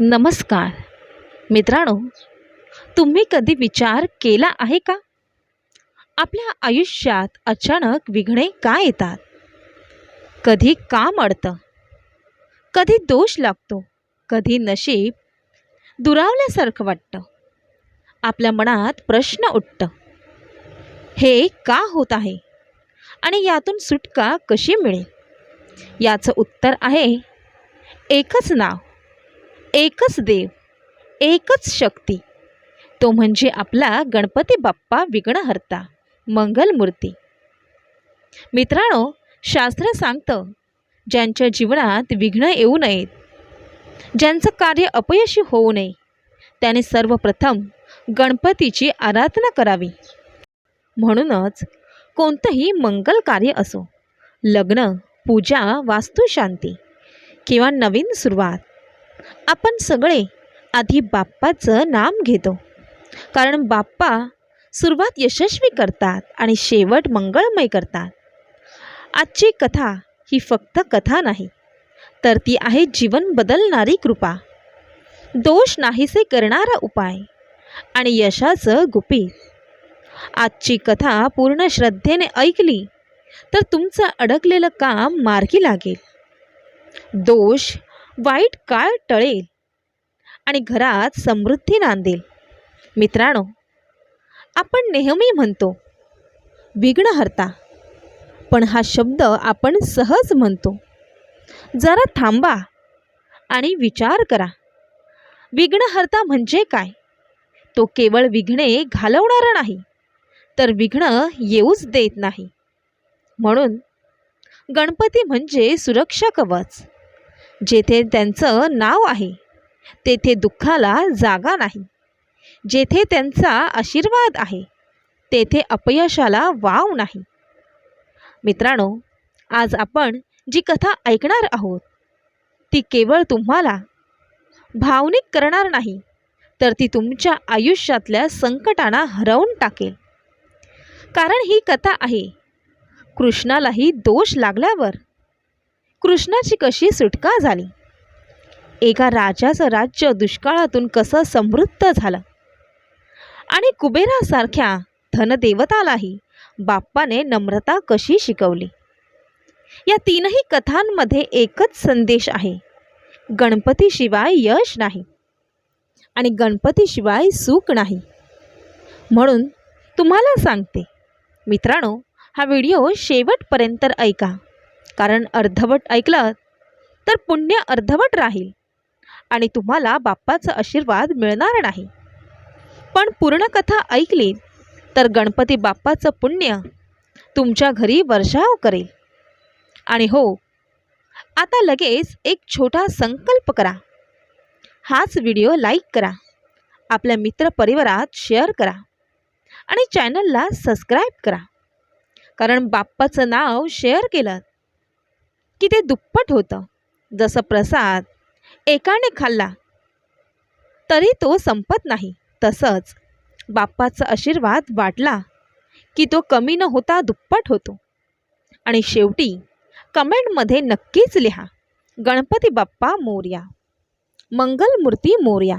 नमस्कार. मित्रांनो तुम्ही कधी विचार केला आहे का? आपल्या आयुष्यात अचानक विघ्ने का येतात? कधी काम अडतं कधी दोष लागतो कधी नशीब दुरावल्यासारखं वाटतं आपल्या मनात प्रश्न उठतं. हे का होत आहे? आणि यातून सुटका कशी मिळेल? याचं उत्तर आहे एकच नाव. एकच देव एकच शक्ती. तो म्हणजे आपला गणपती बाप्पा विघ्नहर्ता मंगलमूर्ती. मित्रांनो शास्त्र सांगतं ज्यांच्या जीवनात विघ्न येऊ नयेत ज्यांचं कार्य अपयशी होऊ नये त्याने सर्वप्रथम गणपतीची आराधना करावी. म्हणूनच कोणतंही मंगल कार्य असो लग्न पूजा वास्तुशांती किंवा नवीन सुरुवात आपण सगळे आधी बाप्पाचं नाम घेतो. कारण बाप्पा सुरुवात यशस्वी करतात आणि शेवट मंगळमय करतात. आजची कथा ही फक्त कथा नाही तर ती आहे जीवन बदलणारी कृपा. दोष नाहीसे करणारा उपाय आणि यशाचं गुपित. आजची कथा पूर्ण श्रद्धेने ऐकली तर तुमचं अडकलेलं काम मार्गी लागेल. दोष वाईट काळ टळेल आणि घरात समृद्धी नांदेल. मित्रांनो आपण नेहमी म्हणतो विघ्नहर्ता पण हा शब्द आपण सहज म्हणतो. जरा थांबा आणि विचार करा. विघ्नहर्ता म्हणजे काय? तो केवळ विघ्ने घालवणारा नाही तर विघ्न येऊच देत नाही. म्हणून गणपती म्हणजे सुरक्षा कवच. जेथे त्यांचं नाव आहे तेथे दुःखाला जागा नाही. जेथे त्यांचा आशीर्वाद आहे तेथे अपयशाला वाव नाही. मित्रांनो आज आपण जी कथा ऐकणार आहोत ती केवळ तुम्हाला भावनिक करणार नाही तर ती तुमच्या आयुष्यातल्या संकटांना हरवून टाकेल. कारण ही कथा आहे कृष्णालाही दोष लागल्यावर कृष्णाची कशी सुटका झाली? एका राजाचं राज्य दुष्काळातून कसं समृद्ध झालं? आणि कुबेरासारख्या धनदेवतालाही बाप्पाने नम्रता कशी शिकवली? या तीनही कथांमध्ये एकच संदेश आहे गणपतीशिवाय यश नाही आणि गणपतीशिवाय सुख नाही. म्हणून तुम्हाला सांगते मित्रांनो हा व्हिडिओ शेवटपर्यंत ऐका. कारण अर्धवट ऐकलं तर पुण्य अर्धवट राहील आणि तुम्हाला बाप्पाचा आशीर्वाद मिळणार नाही. पण पूर्ण कथा ऐकली तर गणपती बाप्पाचं पुण्य तुमच्या घरी वर्षाव करेल. आणि हो आता लगेच एक छोटा संकल्प करा. हाच व्हिडिओ लाईक करा आपल्या मित्रपरिवारात शेअर करा आणि चॅनलला सबस्क्राईब करा. कारण बाप्पाचं नाव शेअर केलं की ते दुप्पट होतं. जसं प्रसाद एकाने खाल्ला तरी तो संपत नाही. तसंच बाप्पाचा आशीर्वाद वाटला की तो कमी न होता दुप्पट होतो. आणि शेवटी कमेंटमध्ये नक्कीच लिहा गणपती बाप्पा मोर्या मंगलमूर्ती मोर्या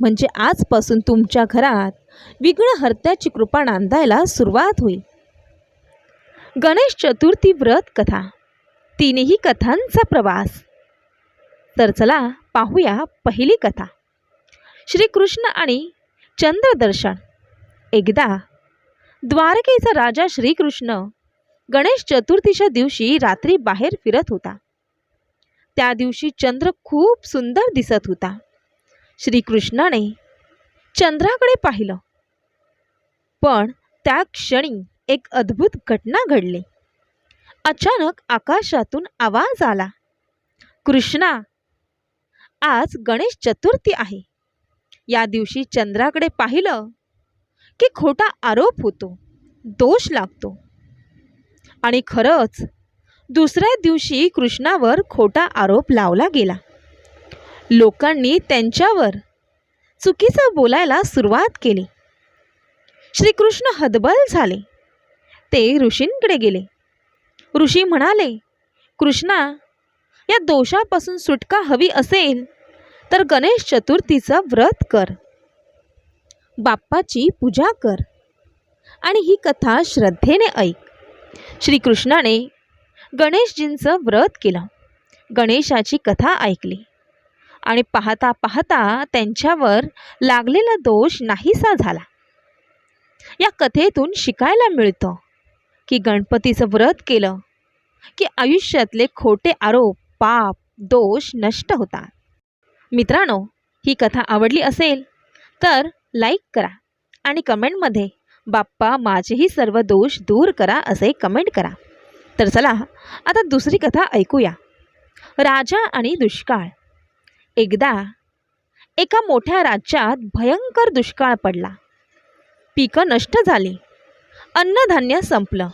म्हणजे आजपासून तुमच्या घरात विघ्नहर्त्याची कृपा नांदायला सुरुवात होईल. गणेश चतुर्थी व्रत कथा. तीनही कथांचा प्रवास. तर चला पाहूया पहिली कथा. श्रीकृष्ण आणि चंद्रदर्शन. एकदा द्वारकेचा राजा श्रीकृष्ण गणेश चतुर्थीच्या दिवशी रात्री बाहेर फिरत होता. त्या दिवशी चंद्र खूप सुंदर दिसत होता. श्रीकृष्णाने चंद्राकडे पाहिलं. पण त्या क्षणी एक अद्भुत घटना घडली. अचानक आकाशातून आवाज आला. कृष्णा आज गणेश चतुर्थी आहे. या दिवशी चंद्राकडे पाहिलं की खोटा आरोप होतो दोष लागतो. आणि खरंच दुसऱ्या दिवशी कृष्णावर खोटा आरोप लावला गेला. लोकांनी त्यांच्यावर चुकीचं बोलायला सुरुवात केली. श्रीकृष्ण हदबल झाले. ते ऋषींकडे गेले. ऋषी म्हणाले कृष्णा या दोषापासून सुटका हवी असेल तर गणेश चतुर्थीचं व्रत कर. बाप्पाची पूजा कर. आणि ही कथा श्रद्धेने ऐक. श्रीकृष्णाने गणेशजींचं व्रत केलं. गणेशाची कथा ऐकली. आणि पाहता पाहता त्यांच्यावर लागलेला दोष नाहीसा झाला. या कथेतून शिकायला मिळतं. की गणपतीचं व्रत केलं की आयुष्यातले खोटे आरोप पाप दोष नष्ट होतात. मित्रांनो ही कथा आवडली असेल तर लाईक करा आणि कमेंटमध्ये बाप्पा माझेही सर्व दोष दूर करा असे कमेंट करा. तर चला आता दुसरी कथा ऐकूया. राजा आणि दुष्काळ. एकदा एका मोठ्या राज्यात भयंकर दुष्काळ पडला. पिकं नष्ट झाली. अन्नधान्य संपलं.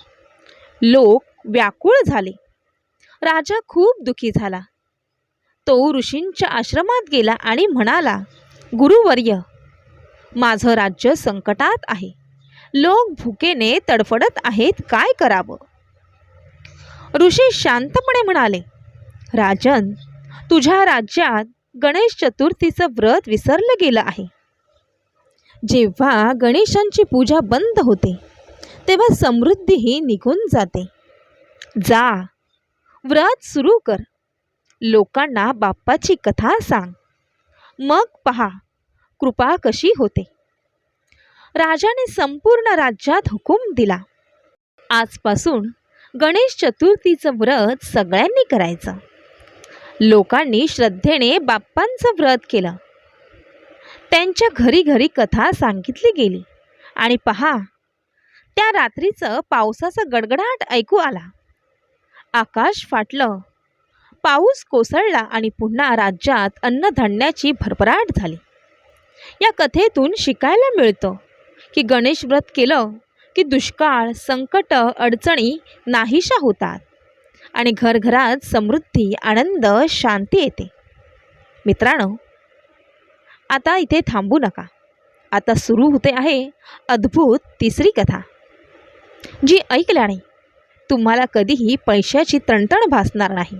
लोक व्याकुळ झाले. राजा खूप दुखी झाला. तो ऋषींच्या आश्रमात गेला आणि म्हणाला गुरुवर्य माझं राज्य संकटात आहे. लोक भुकेने तडफडत आहेत काय करावं? ऋषी शांतपणे म्हणाले राजन तुझ्या राज्यात गणेश चतुर्थीचं व्रत विसरलं गेलं आहे. जेव्हा गणेशांची पूजा बंद होते तेव्हा समृद्धीही निघून जाते. जा. व्रत सुरू कर. लोकांना बाप्पाची कथा सांग. मग पहा कृपा कशी होते. राजाने संपूर्ण राज्यात हुकूम दिला. आजपासून गणेश चतुर्थीचं व्रत सगळ्यांनी करायचं. लोकांनी श्रद्धेने बाप्पांचं व्रत केलं. त्यांच्या घरी घरी कथा सांगितली गेली. आणि पहा त्या रात्रीचं पावसाचा गडगडाट ऐकू आला. आकाश फाटलं. पाऊस कोसळला आणि पुन्हा राज्यात अन्नधान्याची भरभराट झाली. या कथेतून शिकायला मिळतं की गणेश व्रत केलं की दुष्काळ संकट अडचणी नाहीशा होतात आणि घरघरात समृद्धी आनंद शांती येते. मित्रांनो आता इथे थांबू नका. आता सुरू होते आहे अद्भुत तिसरी कथा. जी ऐकल्याने तुम्हाला कधीही पैशाची तणतण भासणार नाही.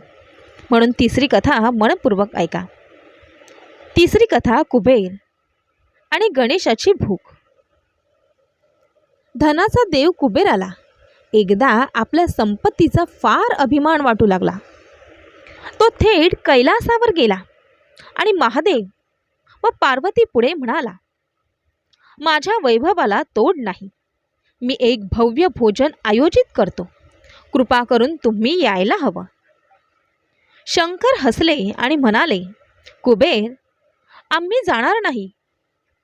म्हणून तिसरी कथा मनपूर्वक ऐका. तिसरी कथा कुबेर आणि गणेशाची भूक. धनाचा देव कुबेर आला. एकदा आपल्या संपत्तीचा फार अभिमान वाटू लागला. तो थेट कैलासावर गेला आणि महादेव व पार्वती पुढे म्हणाला माझ्या वैभवाला तोड नाही. मी एक भव्य भोजन आयोजित करतो. कृपा करून तुम्ही यायला हवं. शंकर हसले आणि म्हणाले कुबेर आम्ही जाणार नाही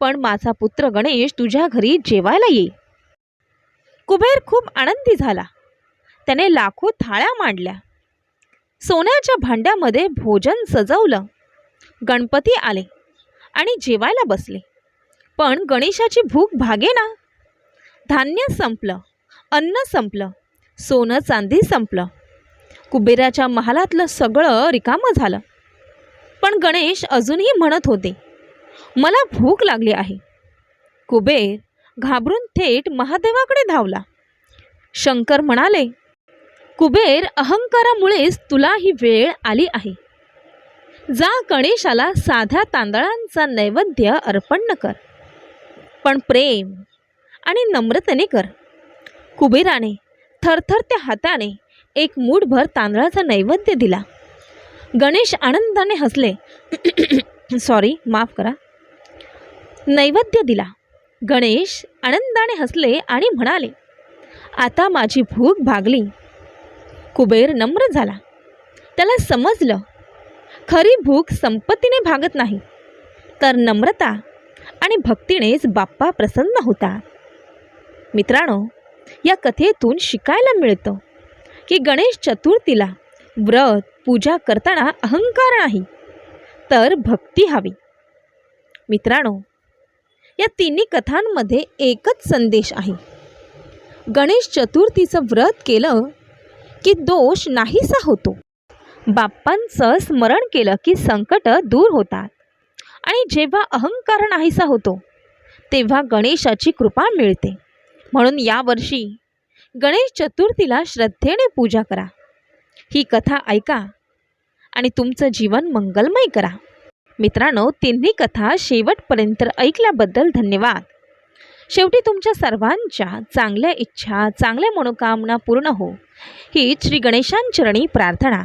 पण माझा पुत्र गणेश तुझ्या घरी जेवायला येईल. कुबेर खूप आनंदी झाला. त्याने लाखो थाळ्या मांडल्या. सोन्याच्या भांड्यामध्ये भोजन सजवलं. गणपती आले आणि जेवायला बसले. पण गणेशाची भूक भागे ना धान्य संपलं अन्न संपलं सोनं चांदी संपलं. कुबेराच्या महालातलं सगळं रिकामं झालं. पण गणेश अजूनही म्हणत होते मला भूक लागली आहे. कुबेर घाबरून थेट महादेवाकडे धावला. शंकर म्हणाले कुबेर अहंकारामुळेच तुला ही वेळ आली आहे. जा गणेशाला साध्या तांदळांचा नैवेद्य अर्पण कर. पण प्रेम आणि नम्रतेने कर. कुबेराने थरथरत्या हाताने एक मूठभर तांदळाचा नैवेद्य दिला. गणेश आनंदाने हसले. सॉरी माफ करा. नैवेद्य दिला. गणेश आनंदाने हसले आणि म्हणाले आता माझी भूक भागली. कुबेर नम्र झाला. त्याला समजलं. खरी भूक संपत्तीने भागत नाही तर नम्रता आणि भक्तीनेच बाप्पा प्रसन्न होतात. मित्रांनो या कथेतून शिकायला मिळतं की गणेश चतुर्थीला व्रत पूजा करताना अहंकार नाही तर भक्ती हवी. मित्रांनो या तिन्ही कथांमध्ये एकच संदेश आहे. गणेश चतुर्थीचं व्रत केलं की दोष नाहीसा होतो. बाप्पांचं स्मरण केलं की संकट दूर होतात. आणि जेव्हा अहंकार नाहीसा होतो तेव्हा गणेशाची कृपा मिळते. म्हणून यावर्षी गणेश चतुर्थीला श्रद्धेने पूजा करा. ही कथा ऐका आणि तुमचं जीवन मंगलमय करा. मित्रांनो तिन्ही कथा शेवटपर्यंत ऐकल्याबद्दल धन्यवाद. शेवटी तुमच्या सर्वांच्या चांगल्या इच्छा चांगल्या मनोकामना पूर्ण हो. ही श्री गणेशांचरणी प्रार्थना.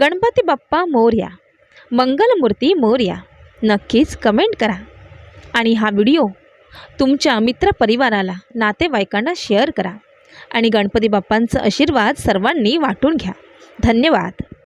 गणपती बाप्पा मोर्या मंगलमूर्ती मोर्या नक्कीच कमेंट करा. आणि हा व्हिडिओ तुमच्या मित्रपरिवाराला नातेवाईकांना शेअर करा. आणि गणपती बाप्पांचा आशीर्वाद सर्वांनी वाटून घ्या. धन्यवाद.